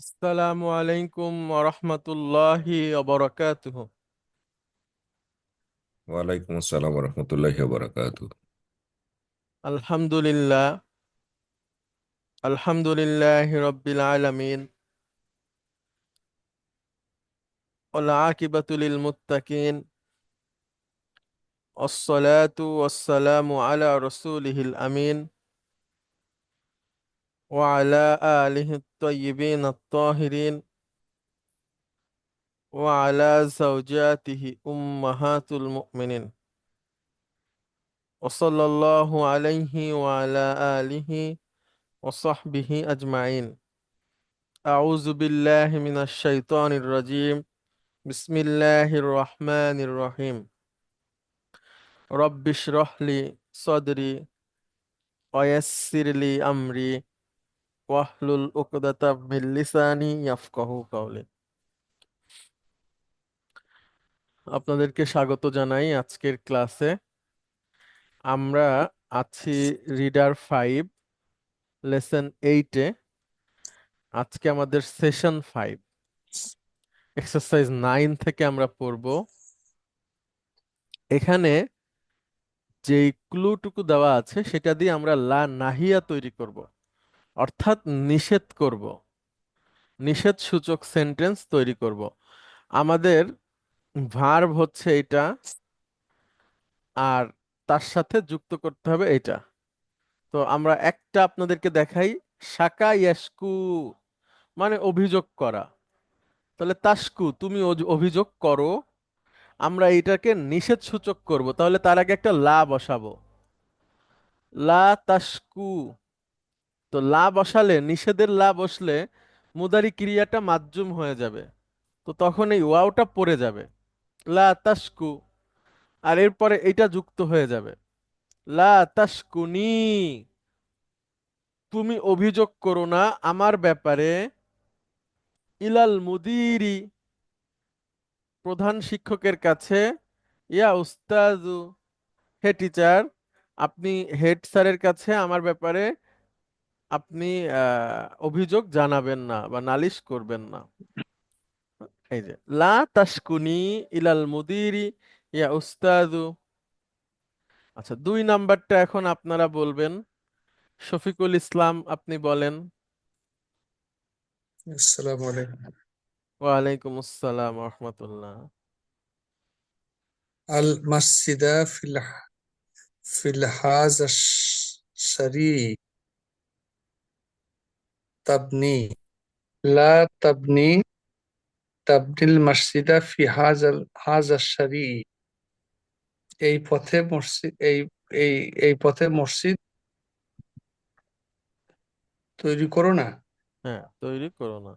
আসসালামু আলাইকুম ওরহমতুল্লাহি ওবরাকাতুহ ওয়ালাইকুম আসসালাম রহমতুল্লাহি বারাকাতু আলহামদুলিল্লাহ আলহামদুলিল্লাহি রব্বিল আলামিন ওয়াল আকিবাতু লিল মুত্তাকিন والصلاة والسلام على رسوله الأمين وعلى آله الطيبين الطاهرين وعلى زوجاته أمهات المؤمنين. وصلى الله عليه وعلى آله وصحبه أجمعين. أعوذ بالله من الشيطان الرجيم. بسم الله الرحمن الرحيم. رب اشرح لي صدري ويسر لي أمري. ওয়াহলুল উকদাতা মিন লিসানি ইয়াফকাহু কাওলি। আপনাদেরকে স্বাগত জানাই আজকের ক্লাসে। আমরা আছি রিডার ফাইভ, লেসন এইটে আজকে আমাদের সেশন ফাইভ। এক্সারসাইজ নাইন থেকে আমরা পড়ব। এখানে যে ক্লুটুকু দেওয়া আছে সেটা দিয়ে আমরা লা নাহিয়া তৈরি করব। অর্থাৎ নিষেধ করব। নিষেধ সূচক সেন্টেন্স তৈরি করব। আমাদের ভার্ব হচ্ছে এটা আর তার সাথে যুক্ত করতে হবে এটা তো আমরা একটা আপনাদেরকে দেখাই শাকা ইয়াসকু মানে অভিযোগ করা। তাহলে তাসকু, তুমি অভিযোগ করো। আমরা এটাকে নিষেধ সূচক করব। তাহলে তার আগে একটা লা বসাবো। লা তাসকু। তো লা বসালে নিষেধের লা বসলে মুদারি ক্রিয়াটা মাজ্জুম হয়ে যাবে। তো তখন এই ওয়াওটা পড়ে যাবে। লা তাসকু আর এরপরে এটা যুক্ত হয়ে যাবে। লা তাসকুনি তুমি অভিযোগ করো না আমার ব্যাপারে। ইলাল মুদিরি, প্রধান শিক্ষকের কাছে, ইয়া উস্তাজু হে টিচার, আপনি হেড স্যারের কাছে আমার ব্যাপারে আপনি অভিযোগ জানাবেন না বা নালিশ করবেন না। এই যে লা তাসকুনি ইলাল মুদিরি ইয়া উস্তাদু। আচ্ছা দুই নাম্বারটা এখন আপনারা বলবেন। শফিকুল ইসলাম আপনি বলেন। আসসালামু আলাইকুম। ওয়া আলাইকুম আসসালাম ওয়া রাহমাতুল্লাহ। আল মাসজিদা ফিল ফিল হাজ শরী তাবনি। লা তাবনি তাবনিল মসজিদা ফি হাজাল হাজার শারি। এই পথে মসজিদ এই এই এই পথে মসজিদ তৈরি করো না? হ্যাঁ তৈরি করো না।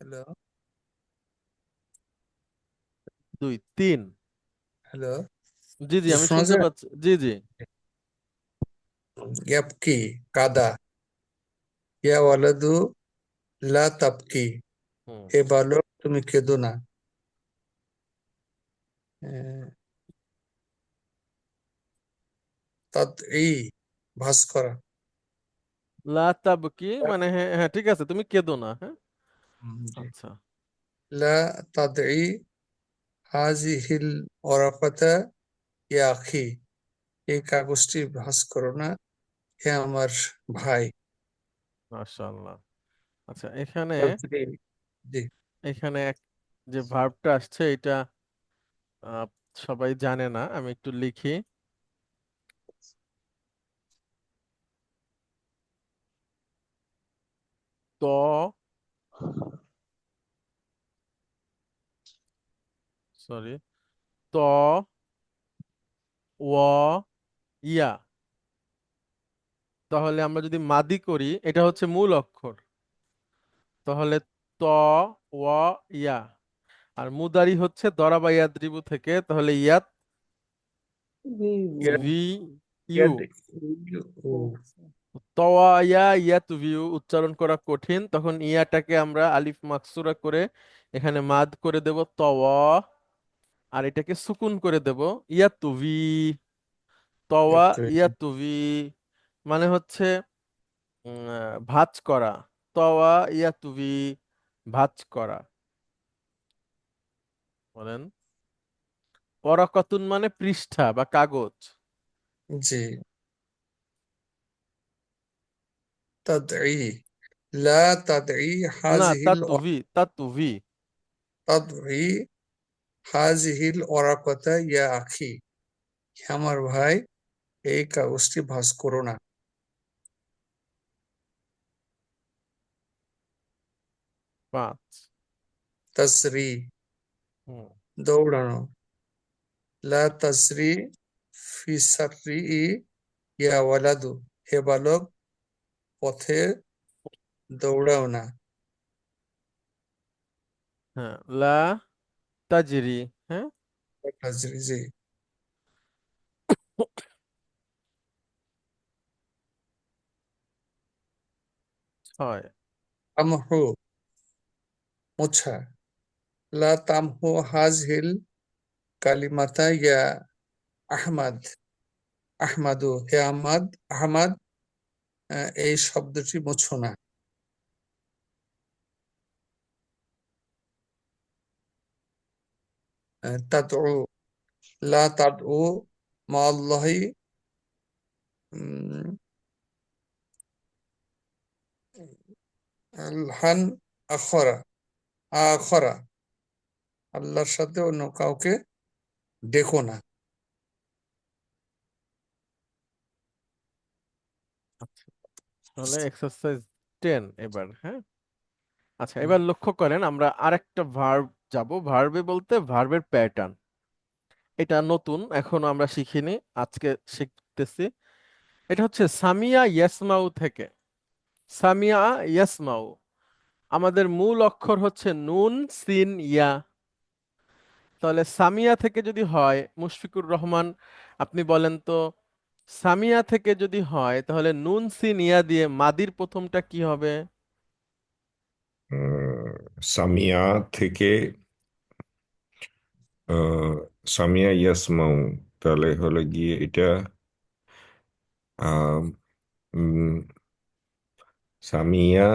হ্যালো। দুই তিন। হ্যালো। জি জি আমি শুনতে পাচ্ছি জি জি। ইয়াবকি কাদা ইয়া ওয়ালাদু লা তাবকি এ বালক তুমি কেঁদো না এই ভাস মানে হ্যাঁ হ্যাঁ ঠিক আছে তুমি কেদো না হ্যাঁ আচ্ছা লা তাদঈ হাজিহিল ওরাফাতা ইয়া আখি এই কাগজটি ভাস করো না হে আমার ভাই। মাশাআল্লাহ। আচ্ছা এখানে জি। এখানে এক যে ভার্বটা আসছে এটা সবাই জানে না আমি একটু লিখি। ত সরি ত ও ইয়া। তাহলে আমরা যদি মাদি করি এটা হচ্ছে মূল অক্ষর। তাহলে ত ইয়া। আর মুদারি হচ্ছে দরাবা ইয়াদ্রিবু থেকে তাহলে ইয়াত ভি ইউ। ইয়াদ তওয়া ইয়া ইয়াত ভিউ উচ্চারণ করা কঠিন। তখন ইয়াটাকে আমরা আলিফ মাকসুরা করে এখানে মাদ করে দেব তওয়া আর এটাকে সুকুন করে দেব ইয়াতুভি তওয়া ইয়াতুভি। মানে হচ্ছে উম, আহ, ভাঁজ করা তওয়া ইয়াতুবি ভাঁজ করা। বলেন। ওয়ারাকাতুন মানে পৃষ্ঠা বা কাগজ। জি। তাদঈ লা তাদঈ না হাযিহিল তাতুভি তাতুভি তাদঈ হাযিহিল ওয়ারাকাতা ইয়া আখি। হে আমার ভাই এই কাগজটি ভাঁজ করো না। পাঁচ তাসরি দৌড়ানো লা তাসরি ফি সাররি ইয়া ওয়ালাদু হে বালক পথে দৌড়াও না হ্যাঁ লা তাজরি হ্যাঁ তাজরি জি ছয় তামহু মুছা। লা তামহু হাযহিল কালিমাতা ইয়া আহমাদ। আহমাদু, হে আহমাদ আহমাদ এই শব্দটি মুছো না। তাদউ, লা তাদউ মা আল্লাহি আখরা। আখরা। আল্লাহর সাথে অন্য কাউকে ডেকো না। তাহলে এক্সারসাইজ টেন এবার হ্যাঁ? আচ্ছা এবার লক্ষ্য করেন আমরা আরেকটা ভার্ব যাব। ভার্বে বলতে ভার্বের প্যাটার্ন এটা নতুন এখনও আমরা শিখিনি আজকে শিখতেছি। এটা হচ্ছে সামিয়া ইয়াসমাউ থেকে। সামিয়া ইয়াসমাউ। আমাদের মূল অক্ষর হচ্ছে নুন সিন ইয়া। তাহলে সামিয়া থেকে যদি হয় মুশফিকুর রহমান আপনি বলেন তো সামিয়া থেকে যদি হয় তাহলে নুন সিন ইয়া দিয়ে মাদির প্রথমটা কি হবে? সামিয়া থেকে সামিয়া ইয়াসমাউ তাহলে হলো গিয়ে এটা সামিয়া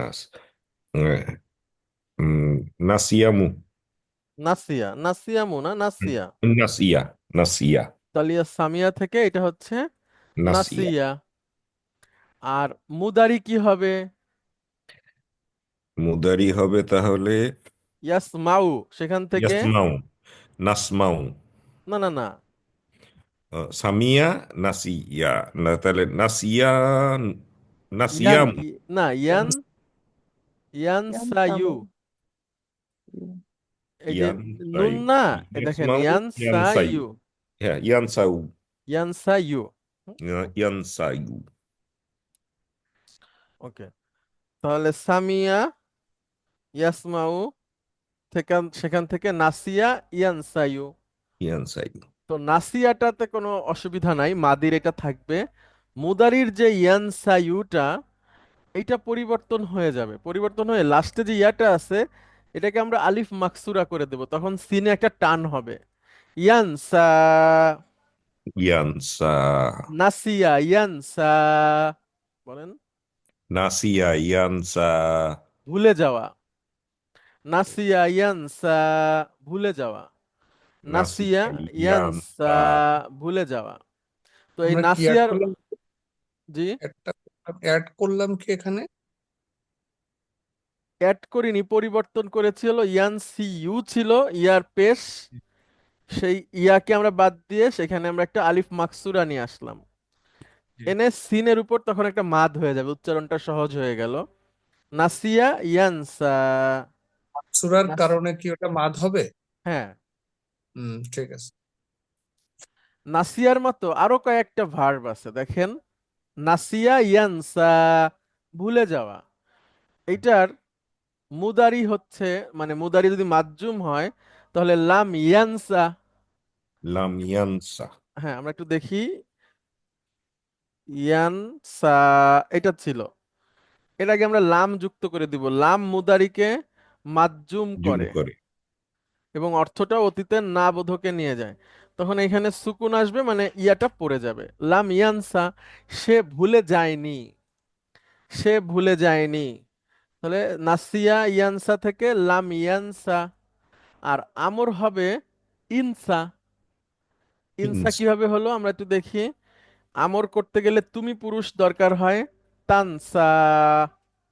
আহ, উম, নাসিয়ামু নাসিয়া নাসিয়ামু না নাসিয়া নাসিয়া নাসিয়া তাহলে ইয়া সামিয়া থেকে এটা হচ্ছে নাসিয়া নাসিয়া আর মুদারি কি হবে? মুদারি হবে তাহলে ইয়াসমাউ সেখান থেকে ইয়াসমাউ নাসমাউ। না না না। আহ, সামিয়া নাসিয়া। না তাহলে নাসিয়া ইয়ান নাসিয়ামু। ই- না ইয়ান ইয়ানসায়ু এই যে নুন ইয়ানসাইউ না এ দেখেন ইয়াসমাউ ইয়ানসাইউ ইয়ানসায়ু হ্যাঁ ইয়ানসাউ ইয়ানসায়ু ইয়ানসাইউ ওকে তাহলে সামিয়া ইয়াসমাউ থেকে সেখান থেকে নাসিয়া ইয়ানসায়ু ইয়ানসাইউ তো নাসিয়াটাতে কোনো অসুবিধা নাই মাদির এটা থাকবে মুদারির যে ইয়ানসায়ুটা এইটা পরিবর্তন হয়ে যাবে। পরিবর্তন হয়ে লাস্টে যে ইয়াটা আছে এটাকে আমরা আলিফ মাকসুরা করে দেব। তখন সিনে একটা টান হবে। ইয়ানসা ইয়ানসা নাসিয়া ইয়ানসা বলেন। নাসিয়া ইয়ানসা ভুলে যাওয়া। নাসিয়া ইয়ানসা ভুলে যাওয়া। নাসিয়া ইয়ানসা ভুলে যাওয়া। তো এই নাসিয়ার জি? একটা অ্যাড করলাম কি এখানে? অ্যাড করিনি পরিবর্তন করেছি হলো ইয়ান সি ইউ ছিল ইয়ার পেশ। সেই ইয়াকে আমরা বাদ দিয়ে সেখানে আমরা একটা আলিফ মাকসুরা নিয়ে আসলাম। এনে সিনের উপর তখন একটা মাদ হয়ে যাবে উচ্চারণটা সহজ হয়ে গেল। নাসিয়া ইয়ানসা। সুরার কারণে কি ওটা মাদ হবে? হ্যাঁ। হুম ঠিক আছে। নাসিয়ার মতো আরও কয়েকটা ভার্ব আছে দেখেন। নাসিয়া ইয়ানসা ভুলে যাওয়া। এইটার মুদারি হচ্ছে মানে মুদারি যদি মাজ্জুম হয় তাহলে লাম ইয়ানসা। লাম ইয়ানসা। হ্যাঁ আমরা একটু দেখি। ইয়ানসা এটা ছিল। এর আগে আমরা লাম যুক্ত করে দিব। লাম মুদারিকে মাজ্জুম জুম করে। করে। এবং অর্থটা অতীতের না বোধকে নিয়ে যায়। তখন এখানে সুকুন আসবে মানে ইয়াটা পড়ে যাবে। লাম ইয়ানসা সে ভুলে যায়নি। সে ভুলে যায়নি। তাহলে নাসিয়া ইয়ানসা থেকে লাম ইয়ানসা আর আমর হবে ইনসা। ইনসা। কীভাবে হলো? আমরা একটু দেখি। আমর করতে গেলে তুমি পুরুষ দরকার হয় তানসা।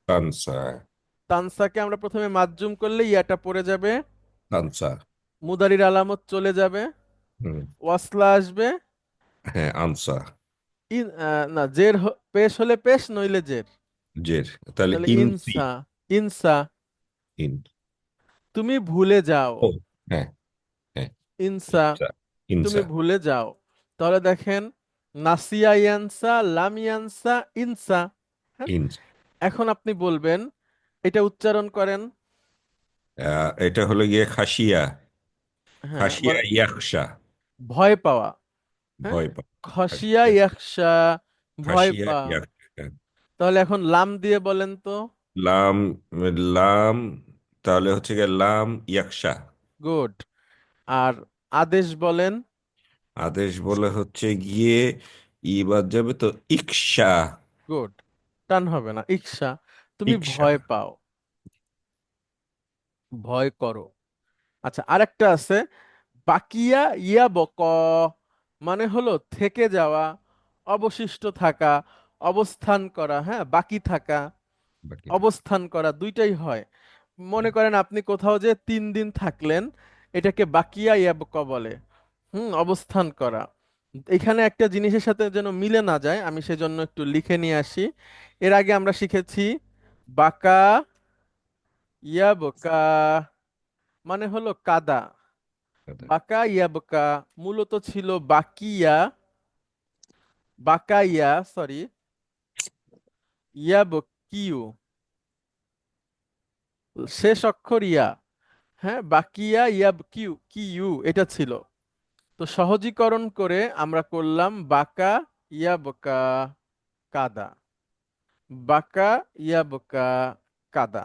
তানসা। তানসাকে আমরা প্রথমে মাজ্জুম করলে ইয়াটা পড়ে যাবে। তানসা। মুদারির আলামত চলে যাবে। ওয়াসলা আসবে। হ্যাঁ আনসা ইন না জের পেশ হলে পেশ নইলে জের। জের তাহলে ইনসি। ইন। তুমি ভুলে যাও। হ্যাঁ হ্যাঁ। ইনসা তুমি ভুলে যাও। তাহলে দেখেন নাসিয়া ইয়ানসা লাম ইয়ানসা ইনসা। হ্যাঁ? এখন আপনি বলবেন এটা উচ্চারণ করেন। এটা হলো গিয়ে খাসিয়া। হ্যাঁ খাসিয়া ইয়াকশা ভয় পাওয়া। হ্যাঁ? ভয় পা খসিয়া ইয়াখশা ভয় খাসিয়া পাওয়া। ইয়াকশা। তাহলে এখন লাম দিয়ে বলেন তো। লাম লাম তাহলে হচ্ছে গিয়ে লাম ইয়াকশা। গুড। আর আদেশ বলেন। আদেশ বলে হচ্ছে গিয়ে ই বাদ যাবে তো ইকশা। গুড। টান হবে না ইকশা। তুমি ইকশা। ভয় পাও। ভয় করো। আচ্ছা আরেকটা আছে। বাকিয়া ইয়া বক মানে হলো থেকে যাওয়া অবশিষ্ট থাকা অবস্থান করা হ্যাঁ বাকি থাকা অবস্থান করা দুইটাই হয়। মনে করেন আপনি কোথাও যে তিন দিন থাকলেন এটাকে বাকিয়া ইয়াবক বলে। হুম অবস্থান করা। এখানে একটা জিনিসের সাথে যেন মিলে না যায় আমি সেজন্য একটু লিখে নিয়ে আসি। এর আগে আমরা শিখেছি বাকা ইয়া ইয়াবকা মানে হলো কাদা। বাকা ইয়াবকা মূলত ছিল বাকিয়া, বাকাইয়া সরি ইয়াবকিউ শেষ অক্ষর ইয়া। হ্যাঁ বাকিয়া ইয়াব কিউ কিউ, এটা ছিল। তো সহজীকরণ করে আমরা করলাম বাকা ইয়াবকা কাদা। বাকা ইয়াবকা কাদা।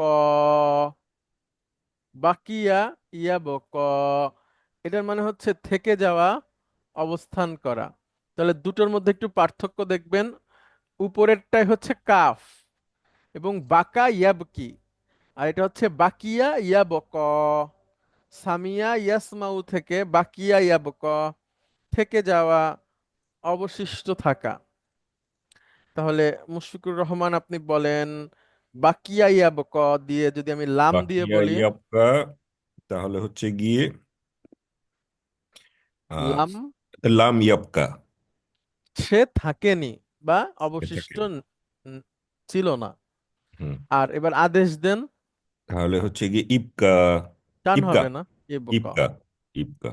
ক বাকিয়া ইয়াব ক এটার মানে হচ্ছে থেকে যাওয়া, অবস্থান করা। তাহলে দুটোর মধ্যে একটু পার্থক্য দেখবেন। উপরেরটাই হচ্ছে কাফ এবং বাকা ইয়াবকি আর এটা হচ্ছে বাকিয়া ইয়াবক সামিয়া ইয়াসমাউ থেকে বাকিয়া ইয়াবক থেকে যাওয়া, অবশিষ্ট থাকা। তাহলে মুশফিকুর রহমান আপনি বলেন বাকিয়া ইয়াবক দিয়ে যদি আমি লাম দিয়ে বলি ইয়াবকা তাহলে হচ্ছে গিয়ে লাম লাম ইয়াবকা সে থাকেনি বা অবশিষ্ট ছিল না। আর এবার আদেশ দেন। তাহলে হচ্ছে গিয়ে ইবকা টান ইবকা হবে না ইবকা ইবকা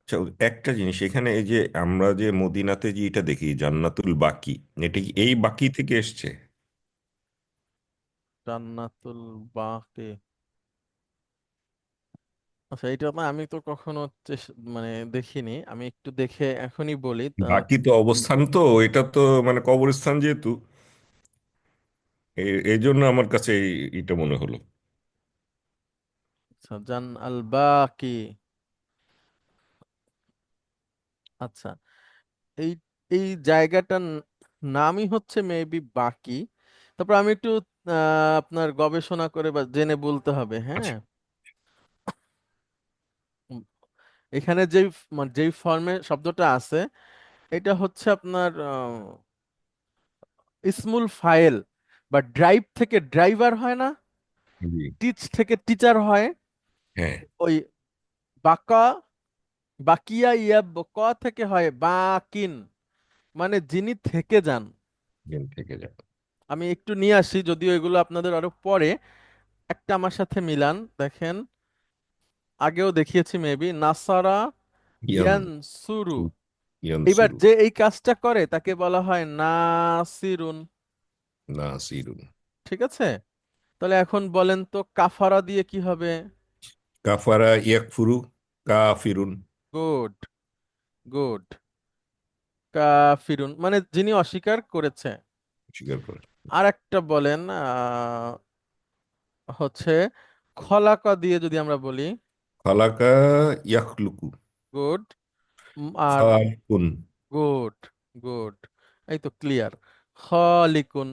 আচ্ছা একটা জিনিস এখানে এই যে আমরা যে মদিনাতে যে এটা দেখি জান্নাতুল বাকি এটা কি এই বাকি থেকে এসছে? জান্নাতুল বাকি। আচ্ছা এটা না আমি তো কখনো চেস- মানে দেখিনি। আমি একটু দেখে এখনই বলি। তা- বাকি তো অবস্থান তো এটা তো মানে কবরস্থান যেহেতু এই এই জন্য আমার কাছে এই- এটা মনে হলো। আচ্ছা জান আল বাকি। আচ্ছা এই এই জায়গাটার নামই হচ্ছে মেবি বাকি। তারপর আমি একটু আপনার গবেষণা করে বা জেনে বলতে হবে হ্যাঁ? আচ্ছা। এখানে যেই মানে যেই ফর্মে শব্দটা আছে এটা হচ্ছে আপনার আহ, ইসমুল ফাইল বা ড্রাইভ থেকে ড্রাইভার হয় না টিচ থেকে টিচার হয় হ্যাঁ। ওই বাকা বাকিয়া ইয়া ক থেকে হয় বাকিন মানে যিনি থেকে যান। থেকে যায় আমি একটু নিয়ে আসি যদিও এগুলো আপনাদের আরও পরে। একটা আমার সাথে মিলান দেখেন। আগেও দেখিয়েছি মেবি নাসারা ইয়ান ইয়ানসুরু। এবার যে এই কাজটা করে তাকে বলা হয় নাসিরুন। নাসিরুন। ঠিক আছে? তাহলে এখন বলেন তো কাফারা দিয়ে কি হবে? কাফারা ইয়াকফুরু কাফিরুন। Good good. কাফিরুন মানে যিনি অস্বীকার করেছে। স্বীকার করে। আর একটা বলেন হচ্ছে খলাকা দিয়ে যদি আমরা বলি। খালাকা ইয়াখলুকু। গুড। আর খালিকুন। Good good. এই তো ক্লিয়ার। খলিকুন।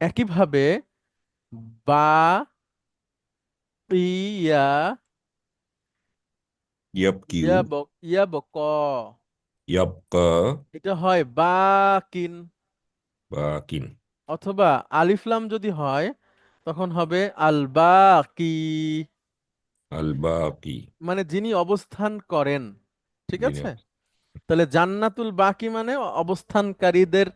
একইভাবে বা ইয়া ইয়াবকিউ। ইয়াব ইয়াবক। ইয়াবকা। এটা হয় বাকিন বাকিন অথবা আলিফ লাম যদি হয় তখন হবে আল বাকি আল বাকি মানে যিনি অবস্থান করেন ঠিক যিনি আছে? তাহলে জান্নাতুল বাকি মানে অবস্থানকারীদের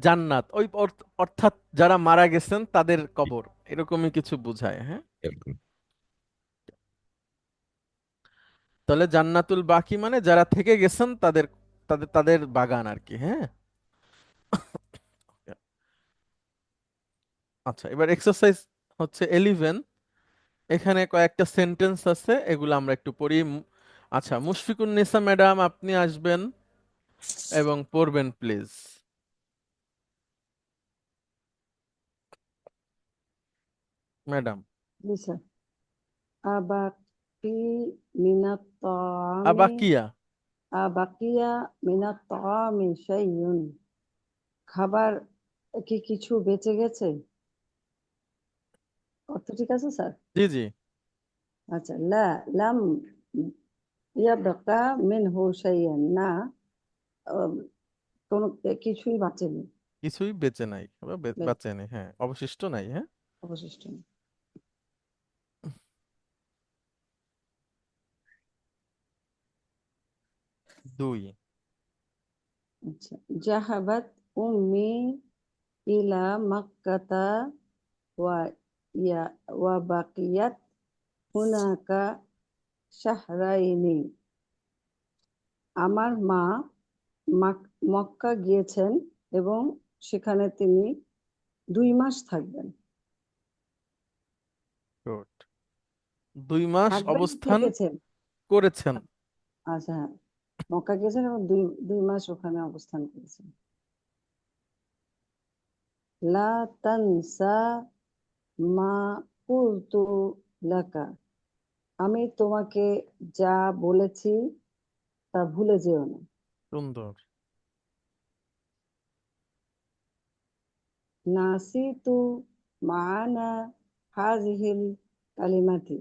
জান্নাত। ওই অর্থ- অর্থাৎ যারা মারা গেছেন তাদের কবর। এরকমই কিছু বোঝায় হ্যাঁ? এরকম। তাহলে জান্নাতুল বাকি মানে যারা থেকে গেছেন তাদের তাদের তাদের বাগান আর কি হ্যাঁ? আচ্ছা এবার এক্সারসাইজ হচ্ছে এলিভেন এখানে কয়েকটা সেন্টেন্স আছে এগুলো আমরা একটু পড়ি। আচ্ছা মুশফিকুন নিসা ম্যাডাম আপনি আসবেন এবং পড়বেন প্লিজ ম্যাডাম। জি স্যার আবাকি মিনাত তাআমি আবাকিয়া। আবাকিয়া মিনাত তাআমি শাইউন। খাবার কি কিছু বেঁচে গেছে? অর্থ ঠিক আছে স্যার? জি জি। আচ্ছা লা লাম ইয়াবকা মিনহু শাইয়ান না কোনো কিছুই বাঁচেনি কিছুই বেঁচে নাই বা বে- বে- বাঁচে নাই হ্যাঁ অবশিষ্ট নাই হ্যাঁ? অবশিষ্ট নেই। দুই। আচ্ছা জাহাবাত উম্মি ইলা মাক্কাতা ওয়া ইয়া ওয়া বাকিয়াত হুনাকা শাহরাইনি আমার মা মাক- মক্কা গিয়েছেন এবং সেখানে তিনি দুই মাস থাকবেন। দুই মাস অবস্থান করেছেন। আচ্ছা হ্যাঁ। মক্কা গিয়েছেন এবং দুই দুই মাস ওখানে অবস্থান করেছেন। লা তানসা মা কুলতু লাকা আমি তোমাকে যা বলেছি তা ভুলে যেও না। সুন্দর। নাসিতু মানা হাজিহিল কালিমাতি।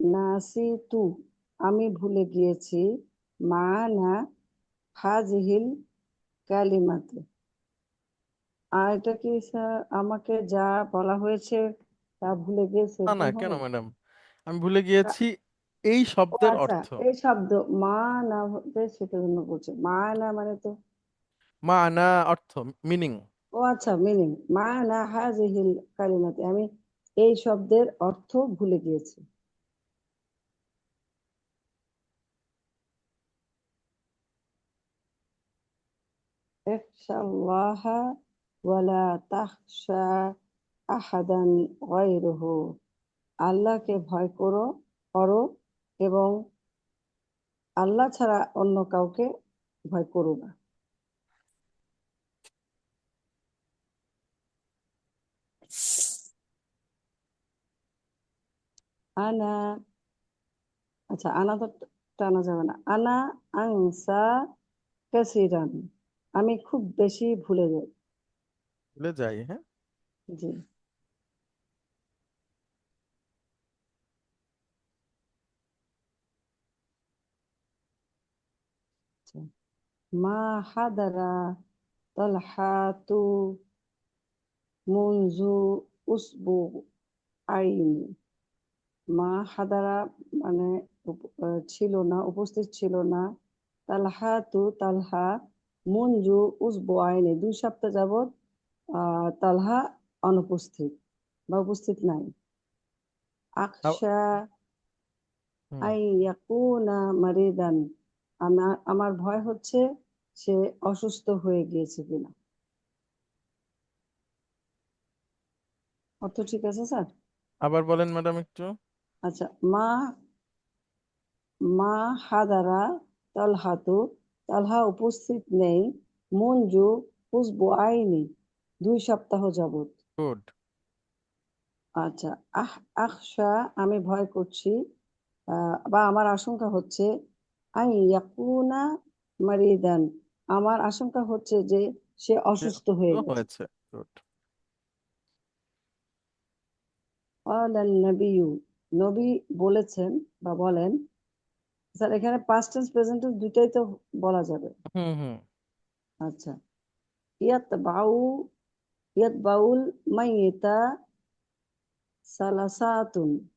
নাসিতু আমি ভুলে গিয়েছি মানা হাজিহিল কালিমাতি। আর এটা কি স্যার আমাকে যা বলা হয়েছে তা ভুলে গিয়েছে? না না কেন হবে ম্যাডাম? আমি ভুলে গিয়েছি এই ও শব্দের আচ্ছা অর্থ। এই শব্দ মা না হতে সেটার জন্য বলছে। মা না মানে তো? মানা অর্থ মিনিং। ও আচ্ছা মিনিং। মা না হাজিহিল কালিমাতি। আমি এই শব্দের অর্থ ভুলে গিয়েছি। ইখশাল্লাহা ওয়ালা তাখশা আহাদান গায়রুহু আল্লাহকে ভয় করো করো এবং আল্লাহ ছাড়া অন্য কাউকে ভয় করো না। আনা আচ্ছা আনা তো টানা যাবে না। আনা আনসা কাসিরান। আমি খুব বেশি ভুলে যাই। ভুলে যাই হ্যাঁ জি আচ্ছা। মা হাদারা তালহাতু মুনজু উসবু আইনি মা হাদারা মানে উপ- আহ, ছিল না উপস্থিত ছিল না তালহাতু তালহা মুনজু উসবু আইনি দুই সপ্তাহ যাবৎ আহ তালহা অনুপস্থিত বা উপস্থিত নাই। হুম। আই ইয়াকুনা মারিদান আমার আমার ভয় হচ্ছে সে অসুস্থ হয়ে গিয়েছে কিনা। অর্থ ঠিক আছে স্যার? আবার বলেন ম্যাডাম একটু। আচ্ছা মা মা হাদারা তালহাতু তালহা উপস্থিত নেই মঞ্জু হুসবু আইনি। দুই সপ্তাহ যাবত গুড আচ্ছা আহ আখশা আমি ভয় করছি আহ, বা আমার আশঙ্কা হচ্ছে আই ইয়াকুনা মারিদান আমার আশঙ্কা হচ্ছে যে সে অসুস্থ হয়ে গেছে। হয়েছে। গুড আলান নবিয়ু নবী বলেছেন বা বলেন স্যার এখানে পাস্ট টেন্স প্রেজেন্ট টেন্স দুইটাই তো বলা যাবে। হুম হুম। আচ্ছা ইয়াত বাউ ইয়াত বাউল মাইয়েতা সালাসাতুন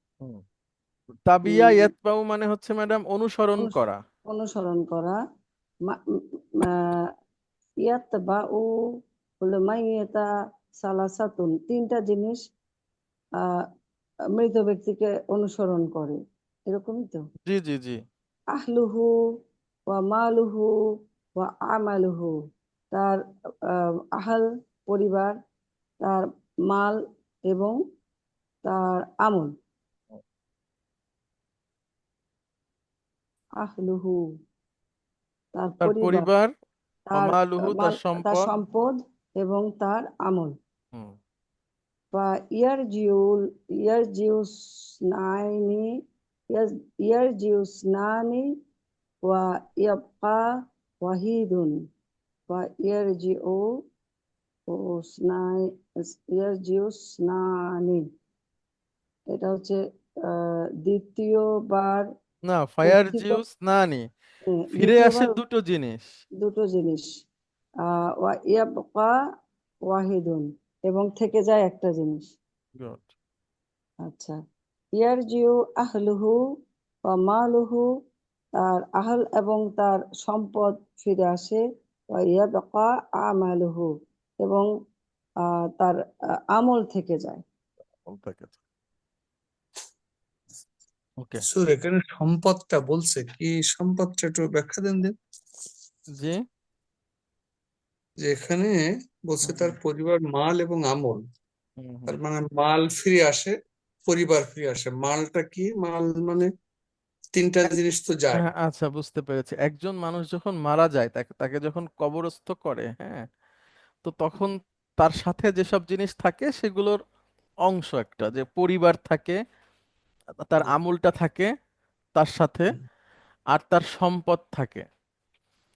তাবিয়া ইয়াতবাউ মানে হচ্ছে ম্যাডাম অনুসরণ অনুস- করা। অনুসরণ করা। মা- উম, আহ, ইয়াত বাউ হলো মাইয়েতা সালাসাতুন। তিনটা জিনিস মৃত ব্যক্তিকে অনুসরণ করে। এরকমই তো? জি জি জি। আহলুহু ওয়া মালুহু ওয়া আমালুহু। তার আহ, আহল পরিবার তার মাল এবং তার আমল। আহলুহু তার পরিবার তার সম্পদ। এবং তার আমল। বা ইয়ারজিউল ইয়ারজিউস নাইনি ইয়ারজিউস নানি ওয়া ইয়াবকা ওয়াহিদুন। ওয়া ইয়ারজিউ উসনাই ইয়ারজিউস এটা হচ্ছে দ্বিতীয়বার না ফায়ার উত্থিত জিউস হ্যাঁ, ফিরে আসে দুটো জিনিস। দুটো জিনিস ওয়া ইয়াবকা ওয়াহিদুন এবং থেকে যায় একটা জিনিস। গুড আচ্ছা ইয়ারজিউ আহলুহু ওয়া মালুহু তার আহল এবং তার সম্পদ ফিরে আসে ওয়া ইয়াবকা আমালুহু। এবং তার আমল থেকে যায়। ওকে। সুর এখানে সম্পদটা বলছে কি সম্পদটা একটু ব্যাখ্যা দেন দিন। যে এখানে বলছে তার পরিবার মাল এবং আমল। তার মানে মাল ফিরে আসে পরিবার ফিরে আসে। মালটা কি? মাল মানে তিনটা জিনিস তো যায়। হ্যাঁ আচ্ছা বুঝতে পেরেছি। একজন মানুষ যখন মারা যায় তাকে তাকে যখন কবরস্থ করে হ্যাঁ তো তখন তার সাথে যেসব জিনিস থাকে সেগুলোর অংশ একটা যে পরিবার থাকে তার আমলটা থাকে তার সাথে আর তার সম্পদ থাকে।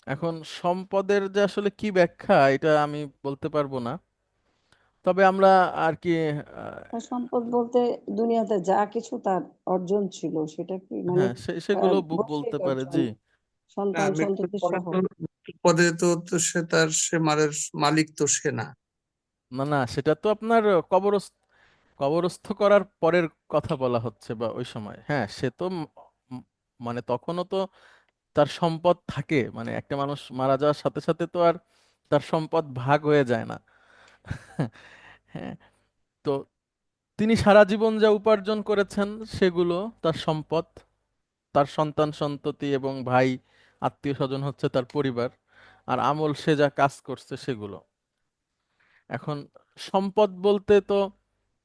এখন সম্পদের যে আসলে কি ব্যাখ্যা এটা আমি বলতে পারব না। তবে আমরা আর কি আহ, সম্পদ বলতে দুনিয়াতে যা কিছু তার অর্জন ছিল সেটা কি মানে হ্যাঁ সে সেগুলো আহ, ব- বৈশ্বিক বলতে পারে জি। সন্তান সন্ততি সহ পরে তো তো সে তার, সে মালের মালিক তো সে না। না না, সেটা তো আপনার কবরস্থ কবরস্থ করার পরের কথা বলা হচ্ছে বা ওই সময়। হ্যাঁ সে তো মানে তখনও তো তার সম্পদ থাকে। মানে একটা মানুষ মারা যাওয়ার সাথে সাথে তো আর তার সম্পদ ভাগ হয়ে যায় না। হ্যাঁ তো তিনি সারা জীবন যা উপার্জন করেছেন সেগুলো তার সম্পদ, তার সন্তান সন্ততি এবং ভাই আত্মীয় স্বজন হচ্ছে তার পরিবার, আর আমল সে যা কাজ করছে সেগুলো। এখন সম্পদ বলতে তো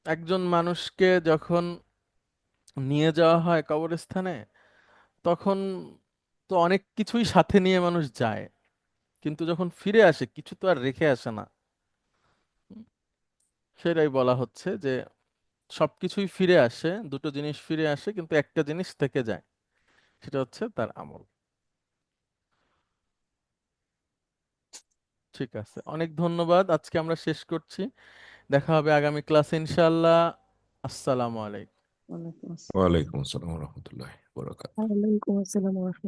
একজন মানুষকে যখন নিয়ে যাওয়া হয় কবরস্থানে, তখন তো অনেক কিছুই সাথে নিয়ে মানুষ যায়। কিন্তু যখন ফিরে আসে, কিছু তো আর রেখে আসে না। সেটাই বলা হচ্ছে যে সবকিছুই ফিরে আসে, দুটো জিনিস ফিরে আসে, কিন্তু একটা জিনিস থেকে যায়, সেটা হচ্ছে তার আমল। ঠিক আছে। অনেক ধন্যবাদ আজকে আমরা শেষ করছি। দেখা হবে আগামী ক্লাসে ইনশাআল্লাহ। আসসালামু আলাইকুম। ওয়ালাইকুম আসসালাম। আসসালাম রহমতুল্লাহ ওয়ালাইকুম আসসালাম ওয়া রাহমাতুল্লাহ।